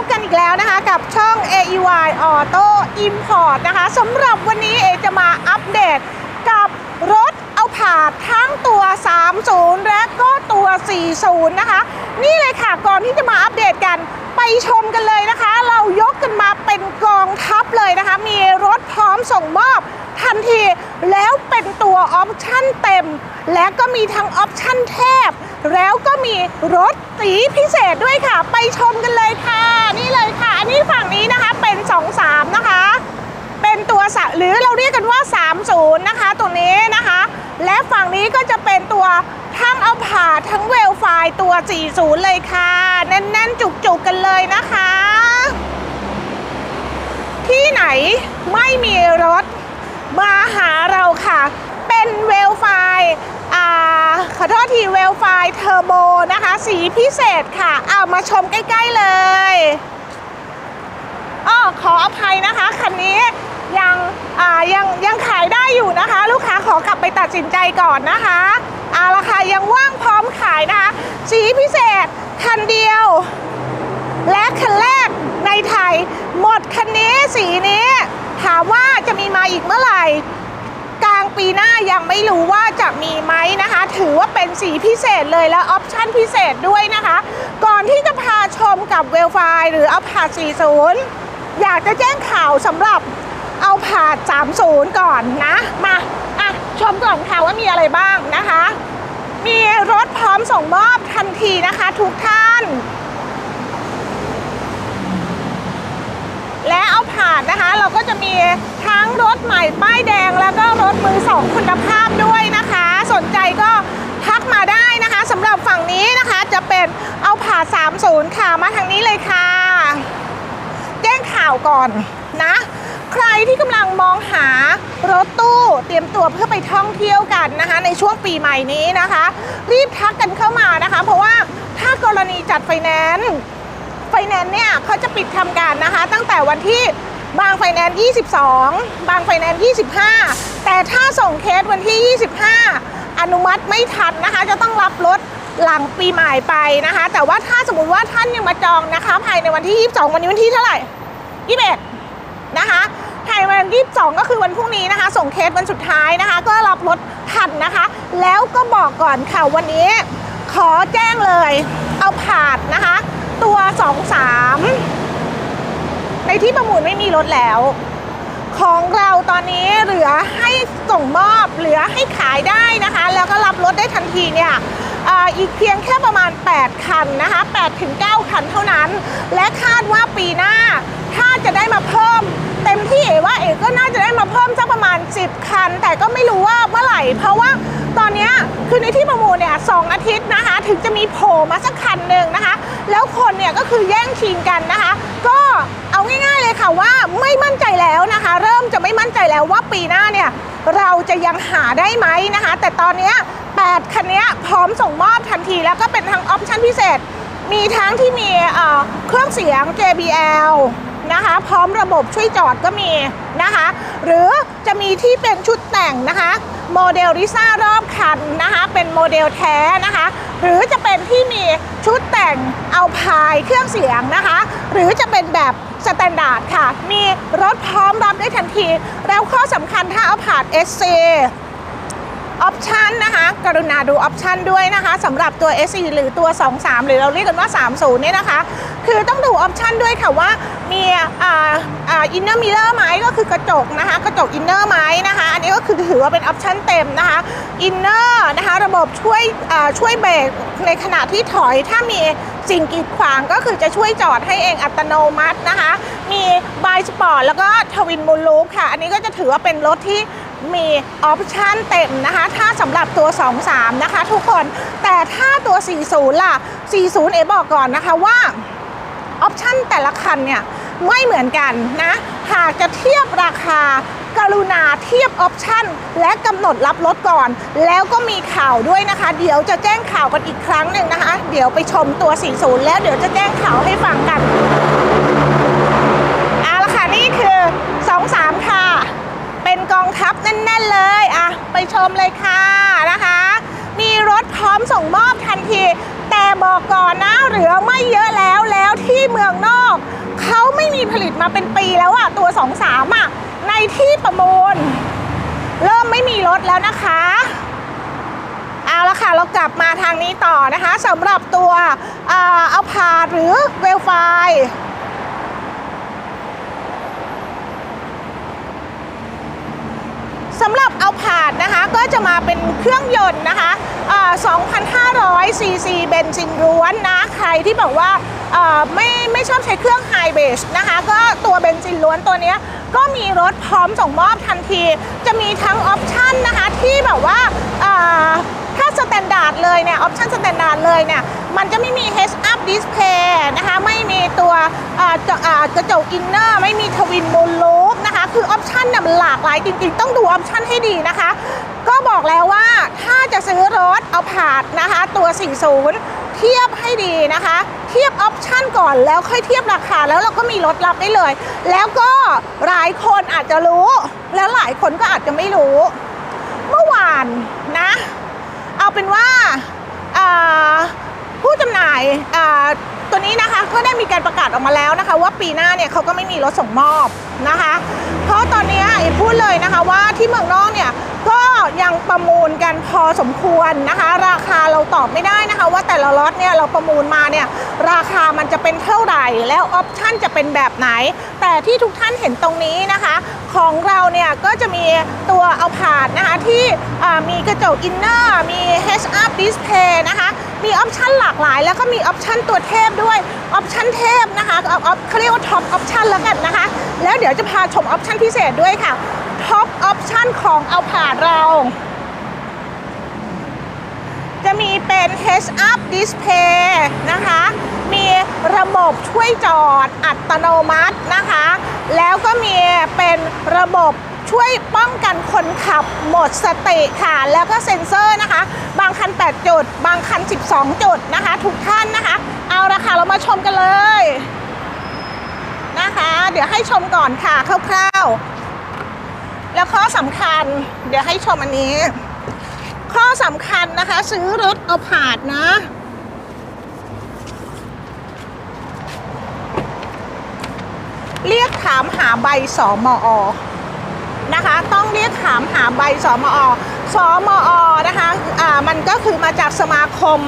บกันอีกแล้วนะคะ กับช่อง AEY Auto Import นะคะสำหรับวันนี้เอจะมาอัปเดตกับรถเอาผาดทั้งตัว 30 และก็ตัว 40 นะคะ นี่เลยค่ะก่อนที่จะมาอัปเดตกันไปชมกันเลยนะคะ เรายกกันมาเป็นกองทัพเลยนะคะ มีรถพร้อมส่งมอบทันที แล้วเป็นตัวออปชั่นเต็ม และก็มีทั้งออปชั่นแทบ แล้วก็มีรถสีพิเศษด้วยค่ะ ไปชมกันเลยค่ะ นี่เลยค่ะ อันนี้ฝั่งนี้นะคะเป็น 23 นะคะ เป็นตัวสหรือเราเรียกกันว่า 30 นะคะตัวนี้นะคะ และฝั่งนี้ก็จะเป็นตัวทั้งเอาผ่าทั้งเวลไฟตัว 40 เลยค่ะ แน่นๆ จุกๆกันเลยนะคะ ที่ไหนไม่มีรถมาหาเราค่ะ เป็นเวลไฟ ขอโทษทีเวลไฟล์เทอร์โบนะคะ สีพิเศษค่ะเอามาชมใกล้ ๆ เลยอ้อขออภัยนะคะ คันนี้ยังอ่ายังยังขายได้อยู่นะคะ ลูกค้าขอกลับไปตัดสินใจก่อนนะคะเอาละค่ะยังว่างพร้อมขายนะคะ สีพิเศษคันเดียว และคันแรกในไทย หมดคันนี้สีนี้ ถามว่าจะมีมาอีกเมื่อไหร่ ปีหน้ายังไม่รู้ว่าจะมีไหมนะคะ ถือว่าเป็นสีพิเศษเลยและออปชั่นพิเศษด้วยนะคะ ก่อนที่จะพาชมกับเวลไฟหรือเอาผาด40 อยากจะแจ้งข่าวสำหรับเอาผาด30 ก่อนนะมาอะชมก่อนค่ะว่ามีอะไรบ้างนะคะ มีรถพร้อมส่งมอบทันทีนะคะ ทุกท่านและเอาผ่านนะคะ มือสองคุณภาพด้วยนะคะ สนใจก็ทักมาได้นะคะสำหรับฝั่งนี้นะคะจะเป็นเอาผ่า 30 ค่ะมาทางนี้เลยค่ะ แจ้งข่าวก่อนนะ ใครที่กำลังมองหารถตู้เตรียมตัวเพื่อไปท่องเที่ยวกันนะคะ ในช่วงปีใหม่นี้นะคะ รีบทักกันเข้ามานะคะ เพราะว่าถ้ากรณีจัดไฟแนนซ์ไฟแนนซ์เนี่ยเขาจะปิดทำการนะคะ ตั้งแต่วันที่ บางไฟแนนซ์22 บางไฟแนนซ์25 แต่ถ้าส่งเคสวันที่ 25 อนุมัติไม่ทันนะคะ จะต้องรับรถหลังปีใหม่ไปนะคะ แต่ว่าถ้าสมมติว่าท่านยังมาจองนะคะ ภายในวันที่ 22 วันนี้วันที่เท่าไหร่21นะคะภายในวันที่22ก็คือวันพรุ่งนี้นะคะ ส่งเคสวันสุดท้ายนะคะ ก็รับรถทันนะคะ แล้วก็บอกก่อนค่ะวันนี้ ขอแจ้งเลย เอาผาดนะคะ ตัว 23 ในที่ประมูลไม่มีรถแล้ว ของเราตอนนี้เหลือให้ส่งมอบเหลือให้ขายได้นะคะ แล้วก็รับรถได้ทันทีเนี่ยอีกเพียงแค่ประมาณ 8 คันนะคะ8ถึง9คันเท่านั้น และคาดว่าปีหน้าถ้าจะได้มาเพิ่ม เต็มที่เอว่าเอก็น่าจะได้มาเพิ่มสักประมาณ 10 คัน แต่ก็ไม่รู้ว่าเมื่อไหร่ เพราะว่าตอนนี้คือในที่ประมูลเนี่ยสองอาทิตย์ ถึงจะมีโผล่มาสักคันหนึ่งนะคะ แล้วคนเนี่ยก็คือแย่งชิงกันนะคะ ก็เอาง่ายๆเลยค่ะว่าไม่มั่นใจแล้วนะคะ เริ่มจะไม่มั่นใจแล้วว่าปีหน้าเนี่ยเราจะยังหาได้ไหมนะคะ แต่ตอนเนี้ย8คันเนี้ยพร้อมส่งมอบทันที แล้วก็เป็นทั้งออปชั่นพิเศษ มีทั้งที่มีเอ่อเครื่องเสียง JBL นะคะพร้อมระบบช่วยจอดก็มีนะคะ หรือจะมีที่เป็นชุดแต่งนะคะ โมเดลริซ่ารอบคันนะคะ เป็นโมเดลแท้นะคะ หรือจะเป็นที่มีชุดแต่งเอาพายเครื่องเสียงนะคะ หรือจะเป็นแบบสแตนดาร์ดค่ะ มีรถพร้อมรับได้ทันที แล้วข้อสำคัญถ้าเอาผ่าน SC ออปชันนะคะ กรุณาดูออปชันด้วยนะคะสำหรับตัว SE หรือตัว 23 หรือเราเรียกกันว่า 30เนี่ยนะคะ คือต้องดูออปชันด้วยค่ะว่ามีอ่าอ่าอินเนอร์มิเลอร์ไหมก็คือกระจกนะคะ กระจกอินเนอร์ไหมนะคะ อันนี้ก็คือถือว่าเป็นออปชันเต็มนะคะอินเนอร์นะคะระบบช่วยอ่าช่วยเบรกในขณะที่ถอยถ้ามีสิ่งกีดขวางก็คือจะช่วยจอดให้เองอัตโนมัตินะคะ มีบายสปอร์ตแล้วก็ทวินมูลลูปค่ะ อันนี้ก็จะถือว่าเป็นรถที่ มีออปชันเต็มนะคะ ถ้าสำหรับตัว 23 นะคะทุกคน แต่ถ้าตัว 40 ล่ะ 40 เอบอกก่อนนะคะว่าออปชันแต่ละคันเนี่ยไม่เหมือนกันนะ หากจะเทียบราคากรุณาเทียบออปชันและกำหนดรับรถก่อน แล้วก็มีข่าวด้วยนะคะ เดี๋ยวจะแจ้งข่าวกันอีกครั้งหนึ่งนะคะ เดี๋ยวไปชมตัว 40 แล้วเดี๋ยวจะแจ้งข่าวให้ฟังกันเอาละค่ะ นี่คือ 23 ค่ะ เป็นก องทัพแน่นๆเลยอะไปชมเลยค่ะนะคะ มีรถพร้อมส่งมอบทันที แต่บอกก่อนนะเหลือไม่เยอะแล้วแล้วที่เมืองนอกเขาไม่มีผลิตมาเป็นปีแล้วอะตัว 23อะในที่ประมูล เริ่มไม่มีรถแล้วนะคะเอาละค่ะเรากลับมาทางนี้ต่อนะคะสำหรับตัวอ่าเอาพาหรือเวลไฟ สำห รับเอาผาดนะคะ ก็จะมาเป็นเครื่องยนต์นะคะ2,500 ซีซีเบนซินล้วนนะ ใครที่บอกว่าไม่ไม่ชอบใช้เครื่องไฮเบสนะคะ ก็ตัวเบนซินล้วนตัวนี้ก็มีรถพร้อมส่งมอบทันที จะมีทั้งออปชันนะคะที่แบบว่าถ้าสแตนดาร์ดเลยเนี่ย ออปชันสแตนดาร์ดเลยเนี่ย มันจะไม่มี head Up Display นะคะ ไม่มีตัวกระจกอินเนอร์ ไม่มีทวินมูลลู คือออปชันเนี่ยมันหลากหลายจริงๆ ต้องดูออปชันให้ดีนะคะ ก็บอกแล้วว่าถ้าจะซื้อรถเอาผาดนะคะ ตัว 40 เทียบให้ดีนะคะ เทียบออปชันก่อนแล้วค่อยเทียบราคาแล้วเราก็มีรถรับได้เลย แล้วก็หลายคนอาจจะรู้ แล้วหลายคนก็อาจจะไม่รู้ เมื่อวานนะ เอาเป็นว่าอ่าผู้จำหน่ายอ่า ตัวนี้นะคะก็ได้มีการประกาศออกมาแล้วนะคะ ว่าปีหน้าเนี่ยเขาก็ไม่มีรถส่งมอบนะคะ เพราะตอนนี้เอ็พูดเลยนะคะว่าที่เมืองนอกเนี่ยก็ยังประมูลกันพอสมควรนะคะ ราคาเราตอบไม่ได้นะคะ ว่าแต่ละล็อตเนี่ยเราประมูลมาเนี่ยราคามันจะเป็นเท่าไหร่แล้วออปชั่นจะเป็นแบบไหน แต่ที่ทุกท่านเห็นตรงนี้นะคะ ของเราเนี่ยก็จะมีตัวเอาผาดนะคะที่มีกระจกอินเนอร์มี Head Up Display นะคะ มีออปชันหลากหลาย แล้วก็มีออปชันตัวเทพด้วยออปชันเทพนะคะออปเขาเรียกว่าท็อปออปชันแล้วกันนะคะ แล้วเดี๋ยวจะพาชมออปชันพิเศษด้วยค่ะท็อปออปชันของเอาผาดเรา จะมีเป็น Heads Up Display นะคะ มีระบบช่วยจอดอัตโนมัตินะคะ แล้วก็มีเป็นระบบ ช่วยป้องกันคนขับหมดสติค่ะ แล้วก็เซ็นเซอร์นะคะ บางคัน 8 จุด บางคัน 12 จุดนะคะ ทุกท่านนะคะ เอาละค่ะ เรามาชมกันเลยนะคะ เดี๋ยวให้ชมก่อนค่ะคร่าวๆ แล้วข้อสำคัญ เดี๋ยวให้ชมอันนี้ ข้อสำคัญนะคะ ซื้อรถเอาผาดนะเรียกถามหาใบสอมอ นะคะ ต้องเรียกถามหาใบสมอสมอนะคะอ่ามันก็คือมาจากสมาคม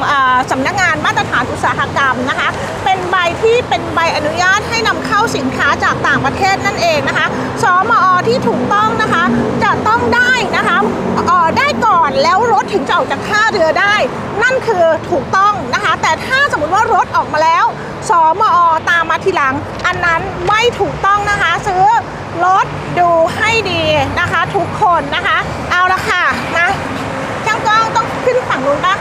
สำนักงานมาตรฐานอุตสาหกรรมนะคะ เป็นใบที่เป็นใบอนุญาตให้นำเข้าสินค้าจากต่างประเทศนั่นเองนะคะสมอที่ถูกต้องนะคะจะต้องได้นะคะได้ก่อนแล้วรถถึงจะออกจากท่าเรือได้ นั่นคือถูกต้องนะคะ แต่ถ้าสมมติว่ารถออกมาแล้วสมอตามมาทีหลัง อันนั้นไม่ถูกต้องนะคะซื้อ รถดูให้ดีนะคะ ทุกคนนะคะ เอาละค่ะนะช่างกล้องต้องขึ้นฝั่งนู้นปะ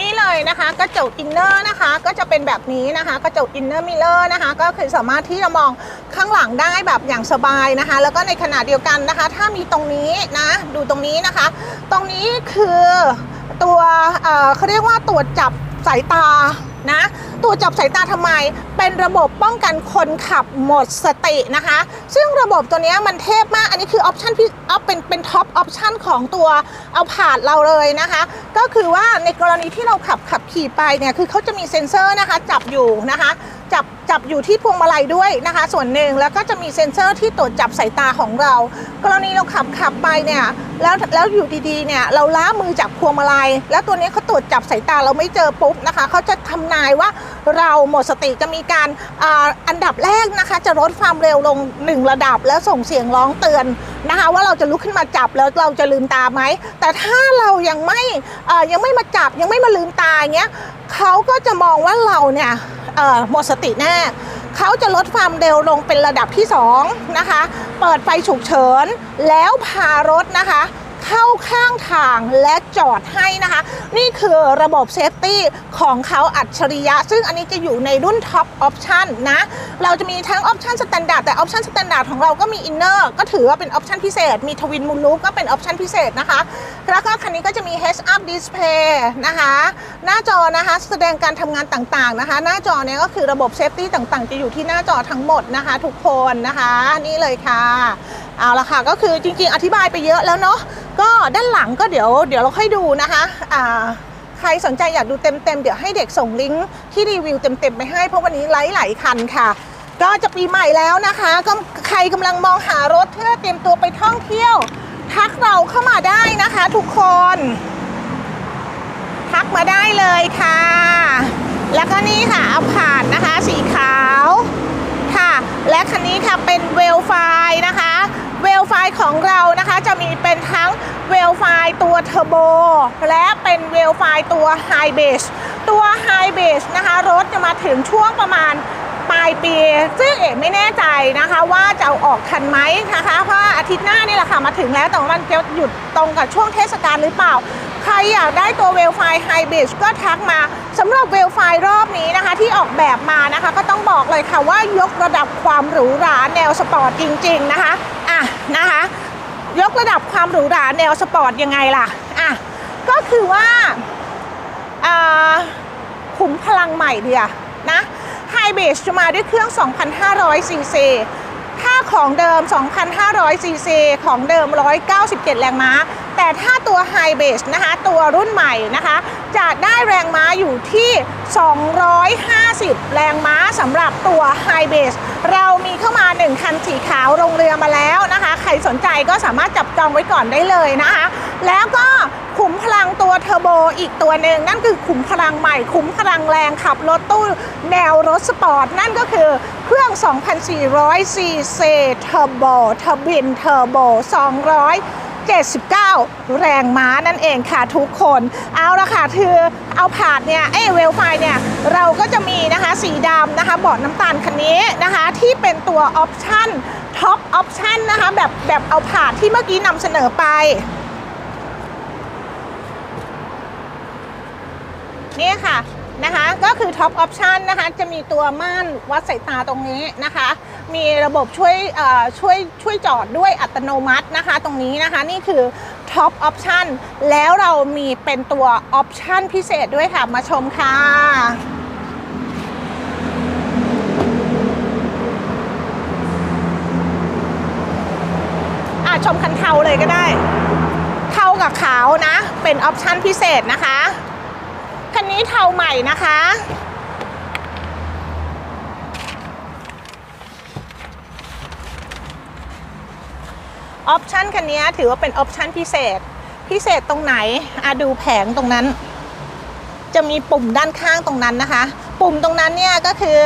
นี่เลยนะคะ กระจกอินเนอร์นะคะ ก็จะเป็นแบบนี้นะคะกระจกอินเนอร์มิเลอร์นะคะ ก็คือสามารถที่จะมองข้างหลังได้แบบอย่างสบายนะคะ แล้วก็ในขณะเดียวกันนะคะ ถ้ามีตรงนี้นะ ดูตรงนี้นะคะ ตรงนี้คือตัวเออเขาเรียกว่าตรวจจับสายตา นะตัวจับสายตาทำไม เป็นระบบป้องกันคนขับหมดสตินะคะ ซึ่งระบบตัวนี้มันเทพมาก อันนี้คือออปชันที่เอาเป็นเป็นท็อปออปชันของตัวเอาผาดเราเลยนะคะ ก็คือว่าในกรณีที่เราขับขับขี่ไปเนี่ย คือเขาจะมีเซ็นเซอร์นะคะ จับอยู่นะคะ จับจับอยู่ที่พวงมาลัยด้วยนะคะ ส่วนหนึ่งแล้วก็จะมีเซ็นเซอร์ที่ตรวจจับสายตาของเรา กรณีเราขับขับไปเนี่ยแล้วแล้วอยู่ดีๆเนี่ยเราล้ามือจากพวงมาลัย แล้วตัวนี้เขาตรวจจับสายตาเราไม่เจอปุ๊บนะคะเขาจะทำนายว่าเราหมดสติจะมีการอาอันดับแรกนะคะ จะลดความเร็วลงหนึ่งระดับ แล้วส่งเสียงร้องเตือนนะคะ ว่าเราจะลุกขึ้นมาจับแล้วเราจะลืมตาไหมแต่ถ้าเรายังไม่ยังไม่มาจับยังไม่มาลืมตาเงี้ยเขาก็จะมองว่าเราเนี่ย หมดสติแน่เขาจะลดความเร็วลงเป็นระดับที่2นะคะ เปิดไฟฉุกเฉิน แล้วพารถนะคะ เข้าข้างทางและจอดให้นะคะ นี่คือระบบเซฟตี้ของเขาอัจฉริยะ ซึ่งอันนี้จะอยู่ในรุ่นท็อปออปชันนะ เราจะมีทั้งออปชันสแตนดาร์ดแต่ออปชันสแตนดาร์ดของเราก็มีอินเนอร์ก็ถือว่าเป็นออปชันพิเศษ มีทวินมูลลูก็เป็นออปชันพิเศษนะคะ แล้วก็คันนี้ก็จะมี Heads Up Display นะคะ หน้าจอนะคะแสดงการทำงานต่างๆนะคะ หน้าจอเนี่ยก็คือระบบเซฟตี้ต่างๆ จะอยู่ที่หน้าจอทั้งหมดนะคะ ทุกคนนะคะนี่เลยค่ะเอาละค่ะก็คือจริงๆอธิบายไปเยอะแล้วเนาะ ก็ด้านหลังก็เดี๋ยวเดี๋ยวเราค่อยดูนะคะอ่าใครสนใจอยากดูเต็มๆ เดี๋ยวให้เด็กส่งลิงก์ที่รีวิวเต็มๆไปให้ เพราะวันนี้ไลฟ์หลายคันค่ะ ก็จะปีใหม่แล้วนะคะ ก็ใครกำลังมองหารถเพื่อเตรียมตัวไปท่องเที่ยว ทักเราเข้ามาได้นะคะทุกคน ทักมาได้เลยค่ะ แล้วก็นี่ค่ะเอาผ่านนะคะ สีขาวค่ะ และคันนี้ค่ะเป็นเวลไฟนะคะ ลไฟของเรานะคะจะมีเป็นทั้งเวลไฟตัวเทอร์โบและเป็นเวลไฟตัวไฮเบสตัวไฮเบสนะคะรถจะมาถึงช่วงประมาณปลายปี ซึ่งเอกไม่แน่ใจนะคะว่าจะออกทันไหมนะคะเพราะอาทิตย์หน้านี่แหละค่ะมาถึงแล้วแต่วันจะหยุดตรงกับช่วงเทศกาลหรือเปล่า ใครอยากได้ตัวเวลไฟไฮเบสก็ทักมาสำหรับเวลไฟรอบนี้นะคะที่ออกแบบมานะคะก็ต้องบอกเลยค่ะว่ายกระดับความหรูหราแนวสปอร์ตจริง ๆ นะคะ นะคะ ยกระดับความหรูหราแนวสปอร์ตยังไงล่ะอะก็คือว่าขุมพลังใหม่เดียนะไฮเบสจะมาด้วยเครื่อง 2,500ซีซีถ้าของเดิม 2,500ซีซีของเดิม 197 แรงม้า แต่ถ้าตัวไฮเบสนะคะ ตัวรุ่นใหม่นะคะ จะได้แรงม้าอยู่ที่ 250 แรงม้าสำหรับตัวไฮเบสเรามีเข้ามา 1 คันสีขาวลงเรือมาแล้วนะคะ ใครสนใจก็สามารถจับจองไว้ก่อนได้เลยนะคะ แล้วก็ขุมพลังตัวเทอร์โบอีกตัวหนึ่งนั่นคือขุมพลังใหม่ ขุมพลังแรงขับรถตู้แนวรถสปอร์ต นั่นก็คือเครื่อง 2,400ซีซีเทอร์โบทบินเทอร์โบ200 79 แรงม้านั่นเองค่ะทุกคน เอาละค่ะคือเอาผาดเนี่ยเอเวลไฟเนี่ย เราก็จะมีนะคะสีดำนะคะเบาะน้ำตาลคันนี้นะคะ ที่เป็นตัวออปชั่นท็อปออปชั่นนะคะแบบแบบเอาผาดที่เมื่อกี้นำเสนอไปนี่ค่ะ นะคะ ก็คือท็อปออปชันนะคะ จะมีตัวม่านวัดสายตาตรงนี้นะคะ มีระบบช่วยช่วยช่วยจอดด้วยอัตโนมัตินะคะ ตรงนี้นะคะ นี่คือท็อปออปชันแล้วเรามีเป็นตัวออปชันพิเศษด้วยค่ะ มาชมค่ะชมคันเทาเลยก็ได้ เทากับขาวนะ เป็นออปชันพิเศษนะคะ นี้เทาใหม่นะคะ ออปชันคันนี้ถือว่าเป็นออปชันพิเศษ พิเศษตรงไหนอะดูแผงตรงนั้น จะมีปุ่มด้านข้างตรงนั้นนะคะ ปุ่มตรงนั้นเนี่ยก็คือ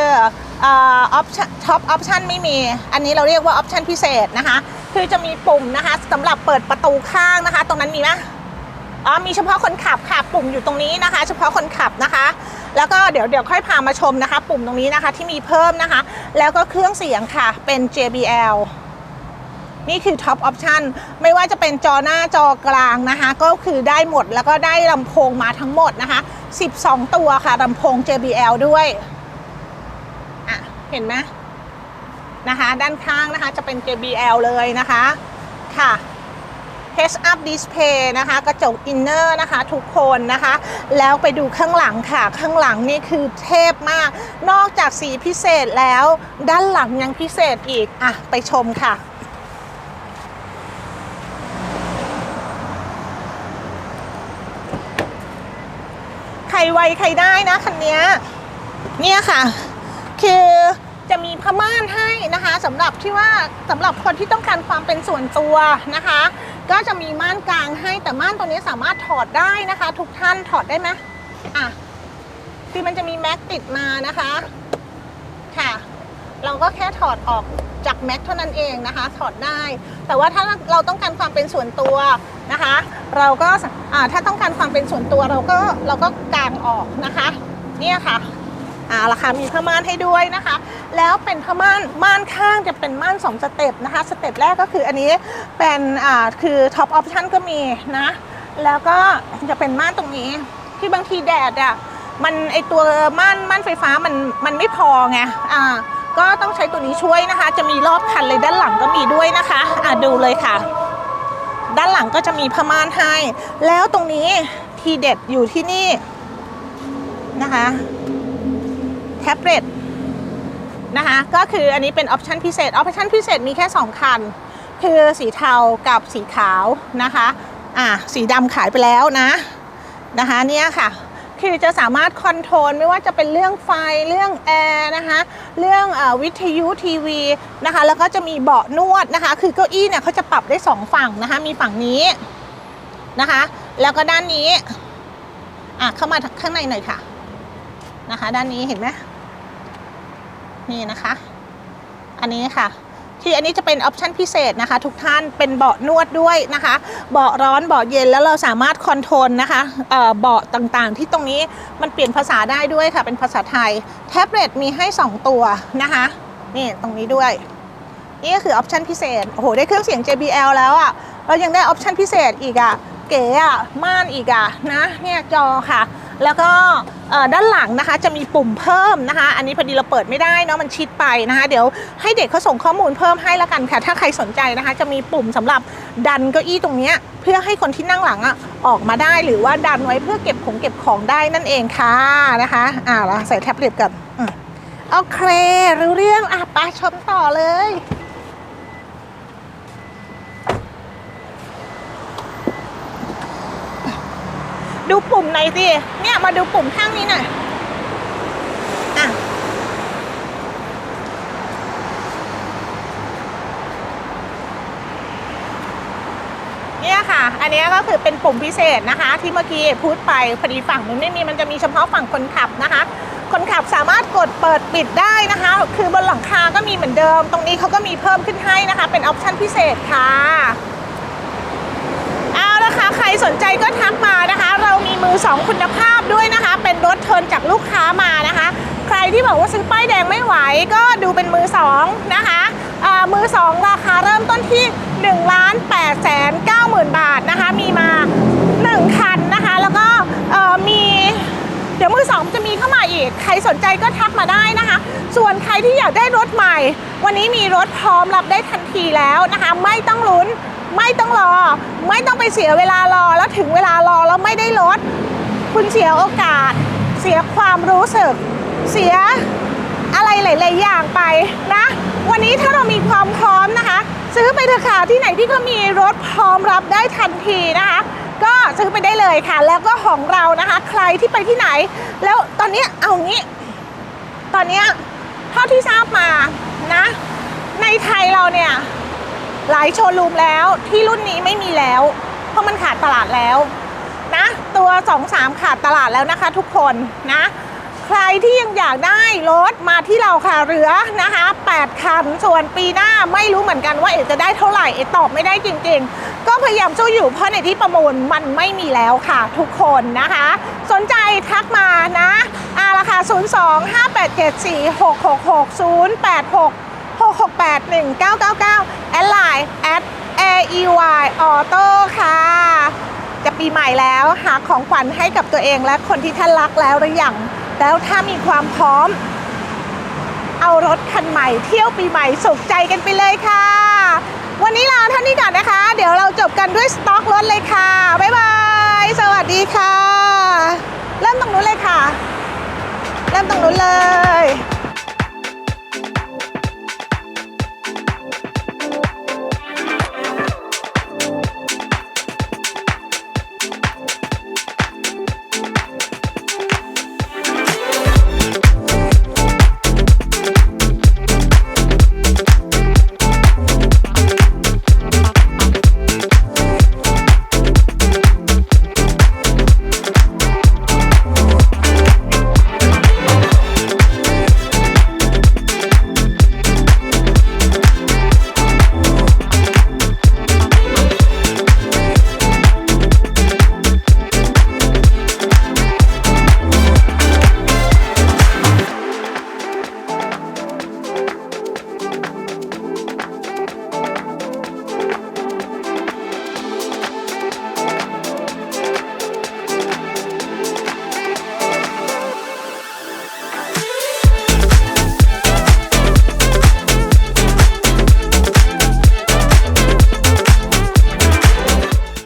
ออปชั่นท็อปออปชันไม่มี อันนี้เราเรียกว่าออปชันพิเศษนะคะ คือจะมีปุ่มนะคะสำหรับเปิดประตูข้างนะคะ ตรงนั้นมีไหม อ๋อมีเฉพาะคนขับค่ะปุ่มอยู่ตรงนี้นะคะ เฉพาะคนขับนะคะ แล้วก็เดี๋ยวเดี๋ยวค่อยพามาชมนะคะ ปุ่มตรงนี้นะคะที่มีเพิ่มนะคะ แล้วก็เครื่องเสียงค่ะเป็น JBL นี่คือท็อปออปชันไม่ว่าจะเป็นจอหน้าจอกลางนะคะ ก็คือได้หมดแล้วก็ได้ลำโพงมาทั้งหมดนะคะ 12 ตัวค่ะลำโพง JBL ด้วยอะเห็นไหมนะคะ ด้านข้างนะคะจะเป็น JBL เลยนะคะค่ะ Head Up Display นะคะ กระจกอินเนอร์นะคะทุกคนนะคะ แล้วไปดูข้างหลังค่ะ ข้างหลังนี่คือเทพมาก นอกจากสีพิเศษแล้ว ด้านหลังยังพิเศษอีก อะ ไปชมค่ะใครไวใครได้นะคันนี้เนี่ยค่ะ คือ จะมีผ้าม่านให้นะคะสำหรับที่ว่าสำหรับคนที่ต้องการความเป็นส่วนตัวนะคะ ก็จะมีม่านกลางให้แต่ม่านตัวนี้สามารถถอดได้นะคะ ทุกท่านถอดได้ไหมอะคือมันจะมีแม็กติดมานะคะค่ะ เราก็แค่ถอดออกจากแม็กเท่านั้นเองนะคะ ถอดได้ แต่ว่าถ้าเราต้องการความเป็นส่วนตัวนะคะ เราก็อ่าถ้าต้องการความเป็นส่วนตัวเราก็เราก็กางออกนะคะ เนี่ยค่ะ อ่าราคามีผ้าม่านให้ด้วยนะคะ แล้วเป็นผ้าม่านม่านข้างจะเป็นม่านสองสเต็ปนะคะสเต็ปแรกก็คืออันนี้เป็นอ่าคือท็อปออปชันก็มีนะ แล้วก็จะเป็นม่านตรงนี้ที่บางทีแดดอะมันไอตัวม่านม่านไฟฟ้ามันมันไม่พอไงอ่าก็ต้องใช้ตัวนี้ช่วยนะคะ จะมีรอบคันเลยด้านหลังก็มีด้วยนะคะอ่าดูเลยค่ะ ด้านหลังก็จะมีผ้าม่านให้ แล้วตรงนี้ทีเด็ดอยู่ที่นี่นะคะ แท็บเล็ตนะคะก็คืออันนี้เป็นออปชันพิเศษออปชันพิเศษมีแค่ 2 คัน คือสีเทากับสีขาวนะคะอะสีดำขายไปแล้วนะนะคะเนี่ยค่ะคือจะสามารถคอนโทรลไม่ว่าจะเป็นเรื่องไฟเรื่องแอร์นะคะเรื่องอวิทยุทีวีนะคะแล้วก็จะมีเบาะนวดนะคะคือเก้าอี้เนี่ยเขาจะปรับได้สองฝั่งนะคะมีฝั่งนี้นะคะแล้วก็ด้านนี้อะเข้ามาข้างในหน่อยค่ะนะคะด้านนี้เห็นไหม นี่นะคะ อันนี้ค่ะ ที่อันนี้จะเป็นออปชันพิเศษนะคะ ทุกท่านเป็นเบาะนวดด้วยนะคะ เบาะร้อนเบาะเย็นแล้วเราสามารถคอนโทรลนะคะเเบาะต่างๆ ที่ตรงนี้มันเปลี่ยนภาษาได้ด้วยค่ะ เป็นภาษาไทย แท็บเล็ตมีให้ 2 ตัวนะคะนี่ตรงนี้ด้วย นี่ก็คือออปชันพิเศษโอ้โหได้เครื่องเสียง JBL แล้วอะ่ะเรายังได้ออปชันพิเศษอีกอะ่ะเก๋อะ่ะม่านอีกอะ่ะนะเนี่ยจอค่ะ แล้วก็ด้านหลังนะคะจะมีปุ่มเพิ่มนะคะ อันนี้พอดีเราเปิดไม่ได้เนาะมันชิดไปนะคะ เดี๋ยวให้เด็กเขาส่งข้อมูลเพิ่มให้ละกันค่ะ ถ้าใครสนใจนะคะ จะมีปุ่มสำหรับดันเก้าอี้ตรงนี้เพื่อให้คนที่นั่งหลังอะออกมาได้หรือว่าดันไว้เพื่อเก็บของเก็บของได้นั่นเองค่ะนะคะอ่าเราใส่แท็บเล็ตกันอโอเครู้เรื่องอะไปชมต่อเลย ดูปุ่มไหนสิ เนี่ยมาดูปุ่มข้างนี้หน่อยอะเนี่ยค่ะ อันนี้ก็คือเป็นปุ่มพิเศษนะคะ ที่เมื่อกี้พูดไปพอดีฝั่งนู้นไม่มีมันจะมีเฉพาะฝั่งคนขับนะคะ คนขับสามารถกดเปิดปิดได้นะคะ คือบนหลังคาก็มีเหมือนเดิม ตรงนี้เขาก็มีเพิ่มขึ้นให้นะคะ เป็นออปชั่นพิเศษค่ะ ใครสนใจก็ทักมานะคะ เรามีมือสองคุณภาพด้วยนะคะ เป็นรถเทินจากลูกค้ามานะคะ ใครที่บอกว่าซื้อป้ายแดงไม่ไหวก็ดูเป็นมือสองนะคะมือสองราคาเริ่มต้นที่1ล้าน8แสน9หมื่นบาทนะคะ มีมา 1 คันนะคะ แล้วก็มีเดี๋ยวมือสองจะมีเข้ามาอีก ใครสนใจก็ทักมาได้นะคะ ส่วนใครที่อยากได้รถใหม่ วันนี้มีรถพร้อมรับได้ทันทีแล้วนะคะ ไม่ต้องลุ้น ไม่ต้องรอ ไม่ต้องไปเสียเวลารอแล้วถึงเวลารอแล้วไม่ได้รถคุณเสียโอกาส เสียความรู้สึก เสียอะไรหลาย ๆ อย่างไปนะ วันนี้ถ้าเรามีความพร้อมนะคะ ซื้อไปเถอะค่ะที่ไหนที่เขามีรถพร้อมรับได้ทันทีนะคะ ก็ซื้อไปได้เลยค่ะ แล้วก็ของเรานะคะ ใครที่ไปที่ไหน แล้วตอนนี้เอางี้ ตอนนี้เท่าที่ทราบมานะ ในไทยเราเนี่ย หลายโชว์รูมแล้วที่รุ่นนี้ไม่มีแล้ว เพราะมันขาดตลาดแล้วนะตัว 2-3 ขาดตลาดแล้วนะคะทุกคนนะใครที่ยังอยากได้รถมาที่เราค่ะเหลือนะคะ8คันส่วนปีหน้าไม่รู้เหมือนกันว่าเอกจะได้เท่าไหร่เอกตอบไม่ได้จริงๆ ก็พยายามสู้อยู่เพราะในที่ประมูลมันไม่มีแล้วค่ะทุกคนนะคะ สนใจทักมานะอาราคา 02 587 4666 086 6681999 แอดไลน์ at aey auto ค่ะ จะปีใหม่แล้วหาของขวัญให้กับตัวเองและคนที่ท่านรักแล้วหรือยัง แล้วถ้ามีความพร้อม เอารถคันใหม่เที่ยวปีใหม่สุขใจกันไปเลยค่ะ วันนี้ลาท่านนี้ก่อนนะคะ เดี๋ยวเราจบกันด้วยสต็อกรถเลยค่ะ บ๊ายบาย สวัสดีค่ะ เริ่มตรงนู้นเลยค่ะ เริ่มตรงนู้นเลย